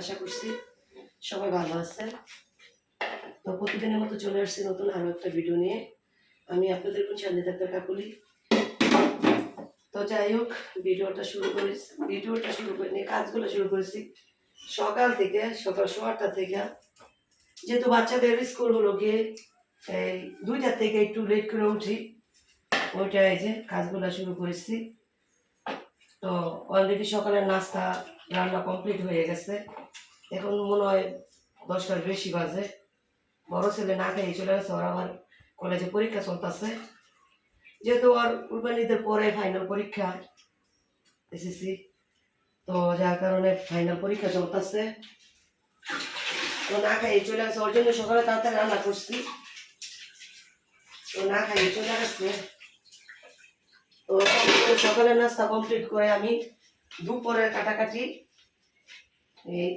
আশা করছি সবাই ভালো তো প্রতিদিনের মতো চলে আসছি নতুন আরও একটা ভিডিও নিয়ে। আমি আপনাদের কোন শান্তি ডাক্তার কাকুলি। তো যাই হোক ভিডিওটা শুরু করেছি ভিডিওটা শুরু করে নিয়ে কাজগুলো শুরু করেছি। সকাল থেকে, সকাল সোয়াটা থেকে, যেহেতু বাচ্চাদের স্কুল হলো গিয়ে এই দুইটার থেকে একটু লেট করে উঠি। ওইটা এই যে কাজগুলো শুরু করেছি। তো অলরেডি সকালের নাস্তা, রান্না কমপ্লিট হয়ে গেছে। এখন মনে হয় দশটার বেশি বাজে। বড় ছেলে না খেয়ে চলে গেছে, ওর আবার কলেজে পরীক্ষা চলতেছে। যেহেতু ওর কুরবানিদের পরে ফাইনাল পরীক্ষা এসেছি তো যার কারণে ফাইনাল পরীক্ষা চলতেছে। তো না খাইয়ে চলে গেছে, ওর জন্য সকালে তাড়াতাড়ি রান্না করছি। তো না খাইয়ে চলে গেছে। তো সকালের নাস্তা কমপ্লিট করে আমি দুপুরের কাটাকাটি এই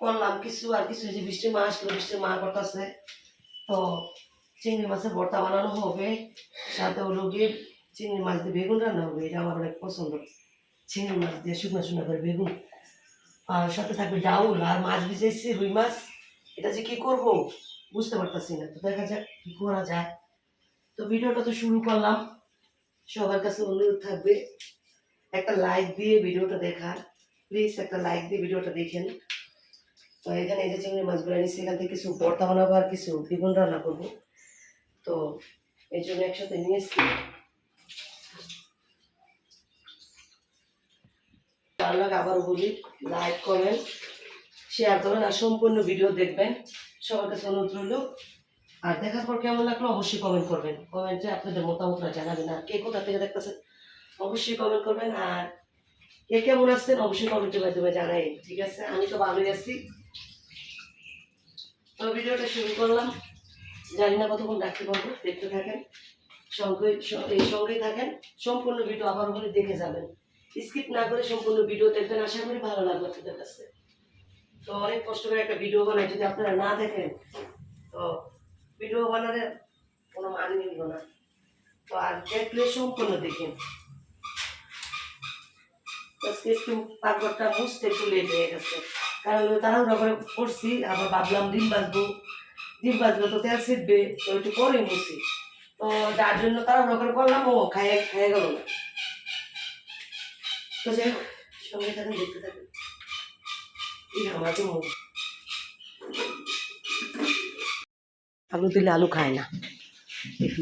করলাম। কিছু আর কিছু যে বৃষ্টি মা আসলো বৃষ্টির মা করতেছে। তো চিংড়ি মাছের ভর্তা বানানো হবে। সাথে হলো গিয়ে চিংড়ি মাছ দিয়ে বেগুন রান্না হবে, এটা আমার অনেক পছন্দ। চিংড়ি মাছ দিয়ে শুকনো শুকনো করে বেগুন। আর সাথে থাকবে ডাউল আর মাছ ভিজেছি রুই মাছ। এটা যে কী করব? বুঝতে পারতেছি না। তো দেখা যাক কি করা যায়। তো ভিডিওটা তো শুরু করলাম। সবার কাছে অনুরোধ থাকবে, একটা লাইক দিয়ে ভিডিওটা দেখার। প্লিজ একটা লাইক দিয়ে ভিডিওটা দেখেন। তো এখানে এই যে চিংড়ি মাছগুলো নিচ্ছি এখান থেকে কিছু ভর্তা বানাবো আর কিছু বেগুন রান্না করব। তো এই জন্য একসাথে নিয়ে ভালো লাগে, আবারও বলি লাইক কমেন্ট শেয়ার করবেন আর সম্পূর্ণ ভিডিও দেখবেন। সবার কাছে অনুরোধ রইল। আর দেখার পর কেমন লাগল অবশ্যই কমেন্ট করবেন। কমেন্টে আপনাদের মতামতটা জানাবেন আর কে কোথা থেকে দেখতেছেন, অবশ্যই কমেন্ট করবেন। আর কে কেমন আসছেন অবশ্যই কমেন্টের মাধ্যমে জানাই ঠিক আছে? আমি তো ভালোই আছি। তো ভিডিওটা শুরু করলাম। জানি না কতক্ষণ রাখতে পারব দেখতে থাকেন। সঙ্গে এই সঙ্গেই থাকেন। সম্পূর্ণ ভিডিও আবার ওখানে দেখে যাবেন। স্কিপ না করে সম্পূর্ণ ভিডিও দেখবেন। আশা করি ভালো লাগবে আপনাদের কাছে। তো অনেক কষ্ট করে একটা ভিডিও বানাই, যদি আপনারা না দেখেন, তো ভিডিও বানানোর কোনো মানে নিল না। তো আর দেখলে সম্পূর্ণ দেখেন। তো আজকে একটু করলাম, ও খাইয়ে খাইয়ে গেল না। হোক, সঙ্গে দেখতে এই আলু দিলে আলু খায় না।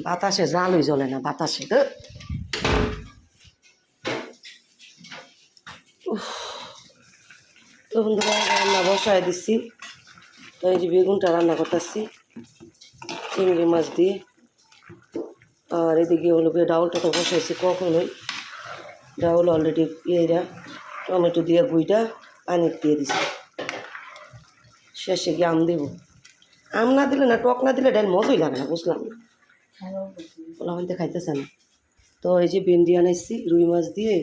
বাতাসে জালই জ্বলে না বাতাসে তো তো বন্ধুরা রান্না বসায় দিচ্ছি এই যে বেগুনটা রান্না করতেছি চিংড়ি মাছ দিয়ে। আর এদিকে হলো ডাউলটা তো বসাইছি কখনোই ডাউল অলরেডি ইয়েরা টমেটো দিয়ে গুইটা পানি দিয়ে দিছি। শেষে গিয়ে আম দেবো। আম না দিলে না, টক না দিলে ডাল মজই লাগে না, বুঝলাম না। ওলা খাইতেছে না। তো এই যে ভেন্ডি আনাইছি, রুই মাছ দিয়ে,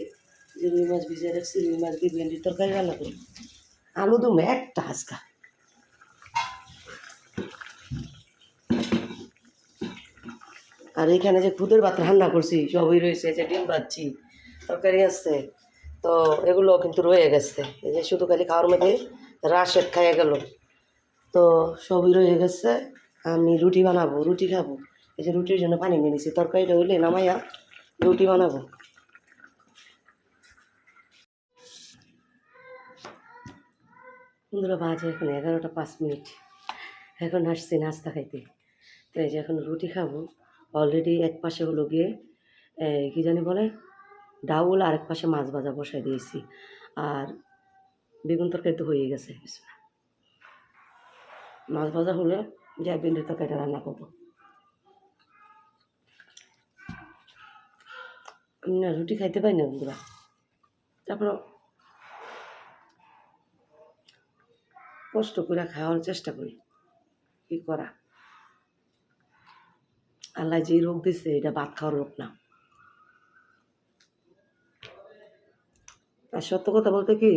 যে রুই মাছ ভিজিয়ে রাখছি, রুই মাছ দিয়ে ভেন্ডির তরকারি রান্না করি। আলু দম একটা আজকা। আর এখানে যে খুদের ভাত রান্না করছি, সবই রয়েছে, যে ডিম ভাজছি। তরকারি আছে, তো এগুলো কিন্তু রয়ে গেছে। এই যে শুধু খালি খাওয়ার মধ্যে রাশেদ খাইয়ে গেল। তো সবই রয়ে গেছে, আমি রুটি বানাবো, রুটি খাব। এই যে রুটির জন্য পানি নিয়ে নিছি, তরকারিটা হইলে নামাইয়া রুটি বানাবো। বন্ধুরা, বাজে এখন এগারোটা পাঁচ মিনিট। এখন আসছি নাস্তা খাইতে। তো এই যে এখন রুটি খাব। অলরেডি এক পাশে হলো গিয়ে কি জানি বলে ডাউল আর এক পাশে মাছ ভাজা বসাই দিয়েছি। আর বেগুন তরকারি তো হয়ে গেছে মাছ ভাজা হলে যাই ভেন্ডির তরকারিটা রান্না করব। আমি না রুটি খাইতে পারি না বন্ধুরা। তারপর কষ্ট করে খাওয়ার চেষ্টা করি। কি করা? আল্লাহ যে রোগ দিচ্ছে এটা ভাত খাওয়ার রোগ না। আর সত্য কথা বলতে কি?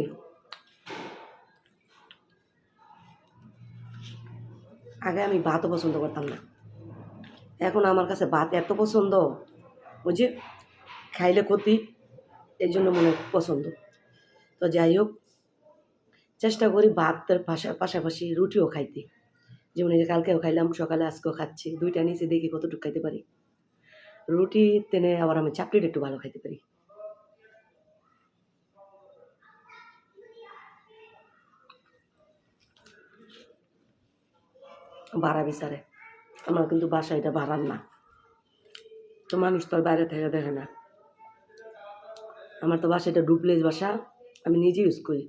আগে আমি ভাতও পছন্দ করতাম না। এখন আমার কাছে ভাত এত পছন্দ বুঝি খাইলে ক্ষতি এই জন্য মনে পছন্দ। তো যাই হোক, চেষ্টা করি ভাতের পাশা, পাশাপাশি রুটিও খাইতে। যেমন এই যে কালকেও খাইলাম, সকালে আজকেও খাচ্ছি, দুইটা নিচে দেখি কতটুকু খাইতে পারি। রুটি তেনে আবার আমি চাকরিটা একটু ভালো খাইতে পারি। ভাড়া বিচারে আমার কিন্তু বাসা এটা ভাড়ার না। তো মানুষ তো বাইরে থেকে দেখে না। আমার তো বাসা এটা ডুপ্লেস বাসা, আমি নিজে ইউজ করি।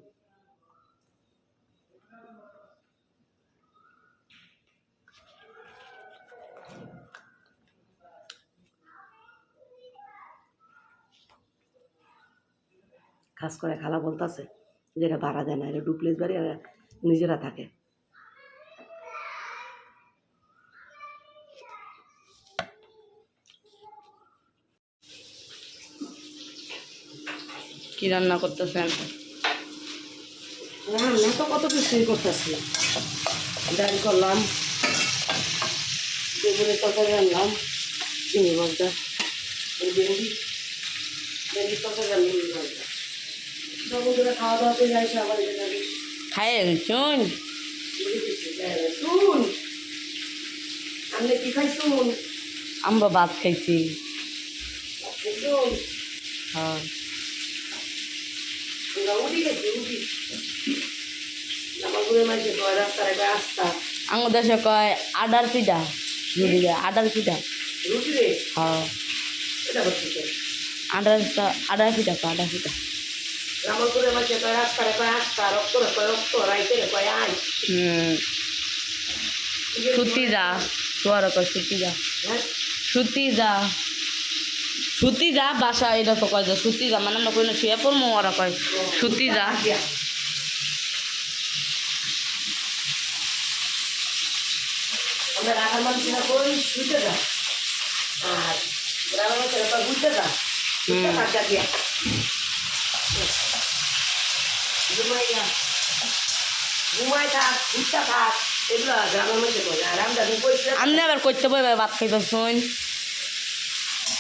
খাস করে খালা বলতেছে যে এটা ভাড়া দেয় না, এটা ডুপ্লেস বাড়ি নিজেরা থাকে। কি রান্না করতেছেন? রান্না তো কত কিছুই করতেছিলাম ডাল করলাম বেগুনের তরকারি রান্নাম চিনি বলতে ভেন্ডি। ভেন্ডির তরকারি রান্নাম যখন তোরা খাওয়া দাওয়া করে যাইছে আবার খায় শুন। শুন। আমি কি খাই শুন? আমরা ভাত খাইছি। হ্যাঁ আমরা উঠি গেছি উঠি আমার ঘুরে মাঝে কয় রাস্তায় একটা আস্তা আমার দেশে কয় আডার পিঠা। যদি আডার পিঠা। রুটি হ্যাঁ। আডার আডার পিঠা কয় আডার পিঠা। ঘুরে মাঝে কয় রাস্তায় কয় আস্তা রক্ত রে কয় রক্ত রাইতে রে কয় আই সুতি যা তোর কয় সুতি যা হ্যাঁ? সুতি যা সুতি যা বাসা এটা তো কয় যে সুতি যা মানে আমরা কই না শুয়ে পড়ব ওরা কয় সুতি যা আমরা রাখার মানুষেরা কই? শুতে যা আর রাখার মানুষেরা কয় ঘুরতে যা ঘুরতে ঘুমাই যা ঘুমাই থাক ঘুরতে থাক এগুলো গ্রামের মধ্যে কই আর আমরা কইছে আবার করতে বই ভাত খাইতে শুন।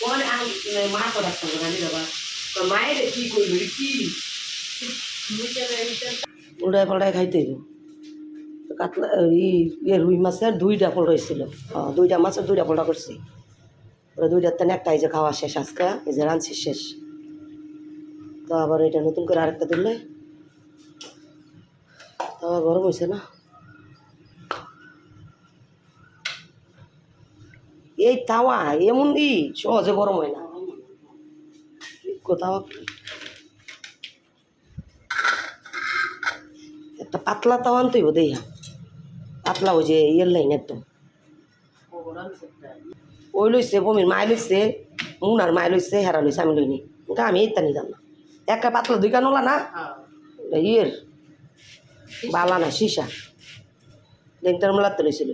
কোন মা তো ডাক্তার নানি বাবা তো মায়ের কি করল কি? উড়াই পাল্টাই খাইতে কাতলা, ই ইয়ে রুই মাছের দুইটা ফল রয়েছিল। দুইটা মাছের দুইটা ফলটা করছি। ওরা দুইটার তেন একটা, এই যে খাওয়া শেষ আজকে, এই যে রাঁধছি শেষ। তো আবার এটা নতুন করে আরেকটা দিলে, তো আবার গরম হয়েছে না? এই তাওয়া এমন দি সহজে গরম হয় না। কোথাও একটা পাতলা তাওয়া আনতেই বোধ হ্যাঁ পাতলা ওই যে ইয়ের লাইন একদম। ওই লইছে বমির মায় লইছে মুন মুনার মায় লইছে, হেরা লইছে, আমি লইনি। আমি এইটা নিলাম না। একটা পাতলা দুই কানলা না? ইয়ের। বালা না, সীসা। লেংটার মেলাতে লইছিল।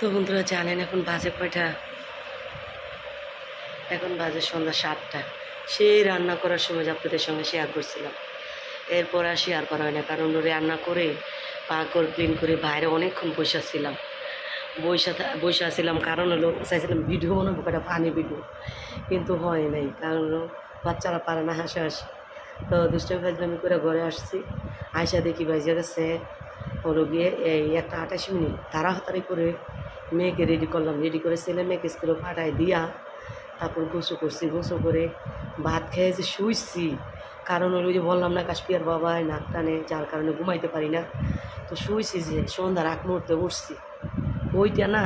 তো বন্ধুরা জানেন এখন বাজে কয়টা? এখন বাজে সন্ধ্যা সাতটা। সেই রান্না করার সময় আপনাদের সঙ্গে শেয়ার করছিলাম। এরপর আর শেয়ার করা হয় না, কারণ রান্না করে পাকর ক্লিন করে বাইরে অনেকক্ষণ বসে ছিলাম বৈশা বসে ছিলাম কারণ হলো চাইছিলাম ভিডিও বানাবো একটা ফানি ভিডিও কিন্তু হয় নাই, কারণ বাচ্চারা পারে না হাসি হাসি তো দুষ্টামি ফাজলামি করে ঘরে আসছি আয়সা দেখি বাইজে গেছে হলো গিয়ে এই একটা আঠাশ মিনিট তাড়াতাড়ি করে মেয়েকে রেডি করলাম। রেডি করে ছেলে মেয়েকে স্কুলে পাঠায় দিয়া তারপর গোসু করছি। গোসু করে ভাত খেয়ে যে শুইছি, কারণ ওই যে বললাম না কাশ্মীর বাবায় নাক টানে, যার কারণে ঘুমাইতে পারি না। তো শুইছি যে সন্ধ্যার আগ মুহূর্তে উঠছি। ওইটা না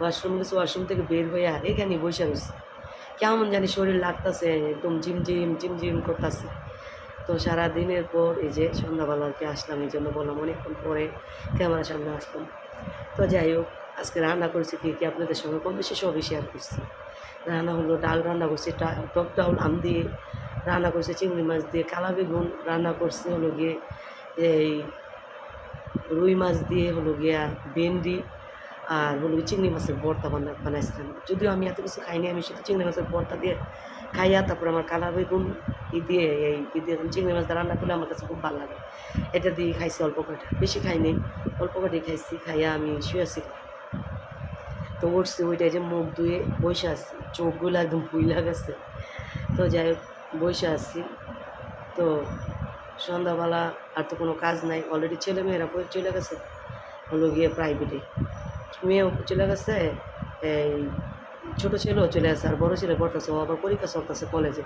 ওয়াশরুম গেছে ওয়াশরুম থেকে বের হয়ে এখানে বসে রয়েছি কেমন জানি শরীর লাগতেছে, একদম ঝিমঝিম ঝিমঝিম করতেছে। তো সারা দিনের পর এই যে সন্ধ্যাবেলা আর কি আসলাম, এই জন্য বললাম অনেকক্ষণ পরে ক্যামেরার সামনে আসলাম। তো যাই হোক, আজকে রান্না করেছি কি কি আপনাদের সঙ্গে কম বেশি সবই শেয়ার করছি। রান্না হলো ডাল, রান্না করছি টক ডাউল আম দিয়ে রান্না করছি, চিংড়ি মাছ দিয়ে কালা বেগুন রান্না করছি হলো গিয়ে এই রুই মাছ দিয়ে হলো গিয়া ভেন্ডি আর হলো চিংড়ি মাছের ভর্তা বানা, বানাইছিলাম। যদিও আমি এত কিছু খাইনি, আমি শুধু চিংড়ি মাছের ভর্তা দিয়ে খাইয়া তারপর আমার কালা বেগুন ই দিয়ে, এই ই দিয়ে চিংড়ি মাছ রান্না করলে আমার কাছে খুব ভালো লাগে। এটা দিয়ে খাইছি অল্প কটা বেশি খাইনি, অল্প কটাই খাইছি, খাইয়া আমি শুয়েছি তো উঠছি ওইটাই যে মুখ ধুয়ে বসে আছি। চোখগুলো একদম ফুইলা গেছে। তো যাই হোক, বসে আছি। তো সন্ধ্যাবেলা আর তো কোনো কাজ নাই। অলরেডি ছেলে মেয়েরা বই চলে গেছে। হলো গিয়ে প্রাইভেটে মেয়েও চলে গেছে, এই ছোটো ছেলেও চলে আসে আর বড়ো ছেলে পড়তেছে, ও আবার পরীক্ষা চলতেছে কলেজে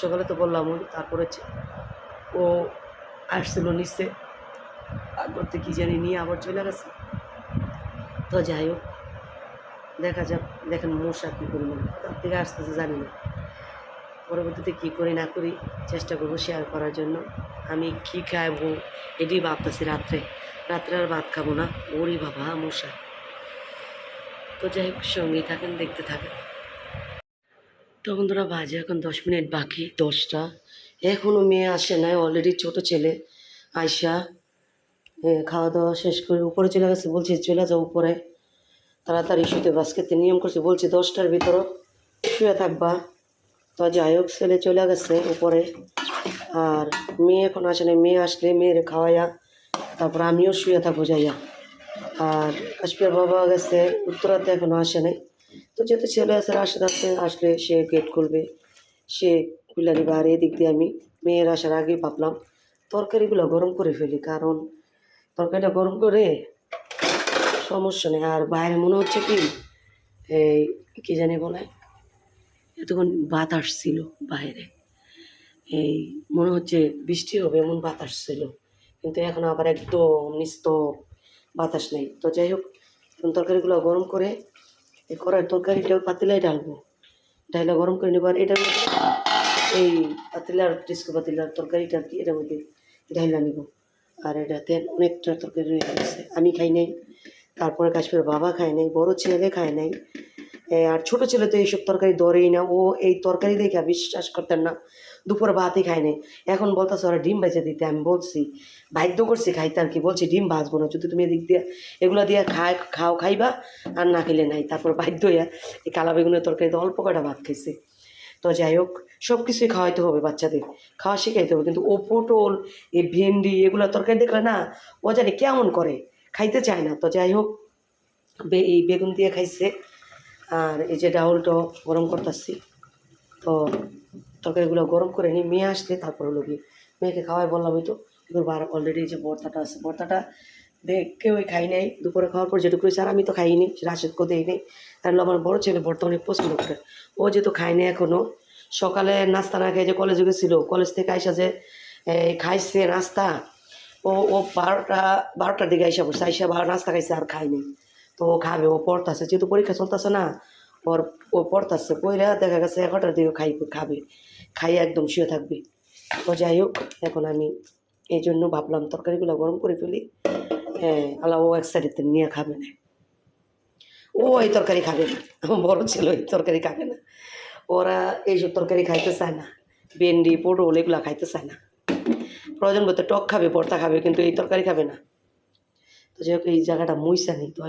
সকালে তো বললাম, ওই তারপরে ও আসছিল নিচে আর করতে কী জানি নিয়ে আবার চলে গেছে। তো যাই হোক, দেখা যাক, দেখেন মশা কী পরিমাণ তার থেকে আসতেছে জানি না। পরবর্তীতে কী করি না করি, চেষ্টা করব শেয়ার করার জন্য। আমি কী খাব এটাই ভাবতেছি রাত্রে। রাত্রে আর ভাত খাব না। ওরই বাবা মশা তো যাই হোক সঙ্গেই থাকেন, দেখতে থাকেন। তো বন্ধুরা, বাজে এখন দশ মিনিট বাকি, দশটা। এখনও মেয়ে আসে নাই অলরেডি ছোট ছেলে। আয়সা খাওয়া দাওয়া শেষ করে উপরে চলে গেছে, বলছে চলে যাও উপরে। তাড়াতাড়ি শুতে বাস্কেতে নিয়ম করছে, বলছে দশটার ভিতরও শুয়ে থাকবা। তো যাই হোক, ছেলে চলে গেছে উপরে। আর মেয়ে এখন আসে না মেয়ে আসলে মেয়ের খাওয়াইয়া, তারপর আমিও শুয়ে থাকব, যাইয়া। আর কাশ্মীর বাবা গেছে, উত্তরাতে এখনও আসে নাই। তো যেহেতু ছেলে আছে আসে থাকতে আসলে সে গেট খুলবে। সে খুলে নিবে। আর এদিক দিয়ে আমি মেয়ের আসার আগে ভাবলাম, তরকারিগুলো গরম করে ফেলি, কারণ তরকারিটা গরম করে সমস্যা নেই। আর বাইরে মনে হচ্ছে কি, এই কী জানি বলে, এতক্ষণ বাতাস ছিল বাইরে। এই মনে হচ্ছে বৃষ্টি হবে, এমন বাতাস ছিল। কিন্তু এখন আবার একদম নিস্তব বাতাস নেই। তো যাই হোক, এখন তরকারিগুলো গরম করে এই করার তরকারিটা পাতিলাই ঢালবো। ঢাইলা গরম করে নেব, আর এটার মধ্যে এই পাতিলার, ডিস্কো পাতিলার তরকারিটা কি এটার মধ্যে ঢাইলা নিব। আর এটাতে অনেকটা তরকারি রয়ে গেছে। আমি খাই নাই, তারপরে কাশ্মীর বাবা খায় নাই, বড় ছেলে খায় নাই। আর ছোট ছেলে তো এইসব তরকারি ধরেই না। ও এই তরকারি দেখে বিশ্বাস করতেন না। দুপুর ভাতই খায় নাই। এখন বলতেছে ওরা ডিম বেঁচে দিতে। আমি বলছি, বাধ্য করছি খাইতে আর কি। বলছি, ডিম ভাজবো না। যদি তুমি এদিক দিয়ে এগুলো দিয়ে খায়, খাও, খাইবা আর না খেলে নাই। তারপর বাধ্য হইয়া এই কালা বেগুনের তরকারিতে অল্প কটা ভাত খাইছে। তো যাই হোক সব কিছুই খাওয়াইতে হবে বাচ্চাদের। খাওয়া শিখাইতে হবে। কিন্তু ও পটল, এই ভেন্ডি, এগুলো তরকারি দেখলে না, ও জানি কেমন করে। খাইতে চায় না। তো যাই হোক এই বেগুন দিয়ে খাইছে। আর এই যে ডাউলটা গরম করতেছি। তো তরকারিগুলো গরম করে নিই, মেয়ে আসলে তারপর হলো কি মেয়েকে খাওয়াই বললাম, ওই তো এবার অলরেডি যে ভর্তাটা আছে ভর্তাটা দেখে ওই খাই নাই। দুপুরে খাওয়ার পর যেটুকু আর আমি তো খাইনি রাশেদকে দেই নেই কারণ আমার বড় ছেলে ভর্তা অনেক পছন্দ করে ও যেহেতু খায়নি এখনও সকালে নাস্তা না খেয়ে যে কলেজে গেছিল কলেজ থেকে আইসা যে খাইছে নাস্তা, ও ও বারোটা, বারোটার দিকে আইসা বসে, আইসা বারো নাস্তা খাইছে আর খায়নি তো ও খাবে, ও পড়তেছে, যেহেতু পরীক্ষা চলতেছে না ওর ও পড়তেছে পইরা দেখা গেছে এগারোটার দিকে খাই, খাবে খাইয়ে একদম শুয়ে থাকবে। তো যাই হোক, এখন আমি এই জন্য ভাবলাম তরকারিগুলো গরম করে ফেলি। হ্যাঁ আল্লাহ, ও এক সাইডেতে নিয়ে খাবে না। ও এই তরকারি খাবে না। আমার বড় ছিল এই তরকারি খাবে না। ওরা এইসব তরকারি খাইতে চায় না। ভেন্ডি, পটল, এগুলো খাইতে চায় না। প্রয়োজন বলতে টক খাবে, ভর্তা খাবে, কিন্তু এই তরকারি খাবে না। তো যাই হোক, এই জায়গাটা মুইসা নেই, তো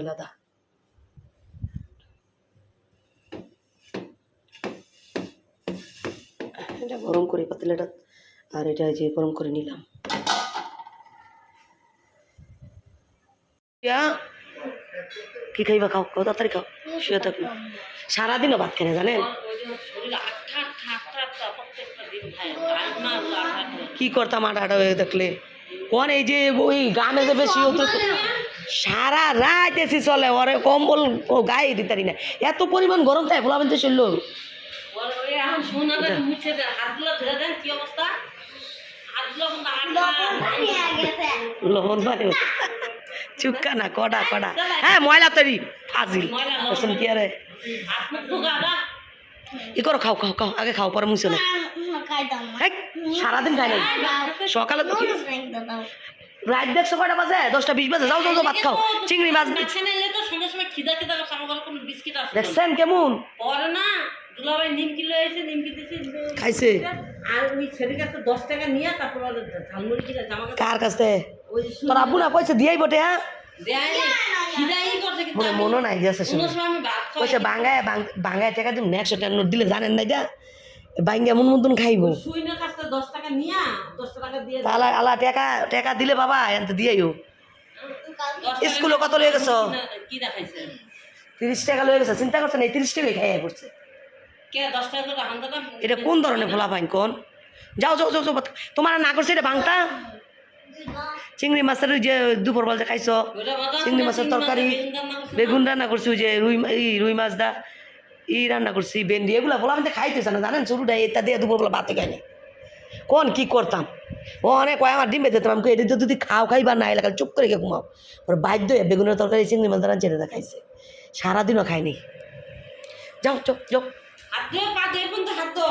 এটা গরম করে, পাতলাটা, আর এটা যে গরম করে নিলাম। কি খাইবা খাও? খাও, তাড়াতাড়ি খাও। শুয়ে থাকো। সারাদিনও ভাত না, জানেন? কি করতাম আটা হয়ে থাকলে? কোন এই যে ওই গানে যে বেশি হতো, সারা রাত এসি চলে, ওরে কম্বল গায়ে দিতারি না। এত পরিমাণ গরম থাকে ভোলা বলতে চলল এখন সোনাটা মুছে দেন হাতগুলো ধরে দেন কি অবস্থা? হাতগুলো কিন্তু আটকা লবণ পানি চুক্কা না কডা কডা। হ্যাঁ ময়লা তৈরি ফাজিল। ময়লা কি আরে? ই করো খাও খাও খাও। আগে খাও পরে মুছে না সারাদিন খাই নাই। সকালে তো কি- রাত দেখছ কটা বাজে? দশটা বিশ বাজে। যাও যাও ভাত খাও। চিংড়ি মাছ। দেখছেন কেমন? পরে না। দুলাভাই নিমকি লয়ে নিমকি দিছে খাইছে। আর ওই ছেলের কাছে দশ টাকা নিয়ে তারপর ঝালমুড়ি কিনে জামা কার কাছে? তোর আব্বু না কইছে দিয়াই বটে হ্যাঁ? মনে নাই গেছে কইছে বাঙ্গায় বাঙ্গায় টাকা দিম একশো টাকা নোট দিলে জানেন না এটা? বাঙ্গা মন মতন খাইবো। না দিয়ে আলা টাকা টাকা দিলে বাবা এনতে দিয়াইও। স্কুলে কত লয়ে গেছো? তিরিশ টাকা লয়ে গেছে চিন্তা করছেন এই তিরিশ টাকাই খাইয়া পড়ছে। এটা কোন ধরনের ভোলা পাইন কোন? যাও যাও যাও যাও তোমার না করছে এটা ভাঙতা? চিংড়ি মাছের যে দুপুর বেলা যে খাইছো চিংড়ি মাছের তরকারি বেগুন রান্না করছে। না? যে রুই রুই মাছ দা ই রান্না করছি ভেন্ডি এগুলা বলা আমি খাইতেছে না জানেন? শুরুটা এটা দিয়ে দুপুর বেলা ভাতে খাইনি। কোন কি করতাম? ও অনেক কয় আমার ডিম বেঁধে আমি কই, এটা যদি খাও খাই বা না এলাকা চুপ করে গিয়ে ঘুমাও। ওর বাধ্য হয়ে বেগুনের তরকারি চিংড়ি মাছ রান্না চেটে খাইছে। সারাদিনও খাইনি। যাও চো যাও। হাত ধুয়ে পা ধুয়ে পর্যন্ত হাত ধো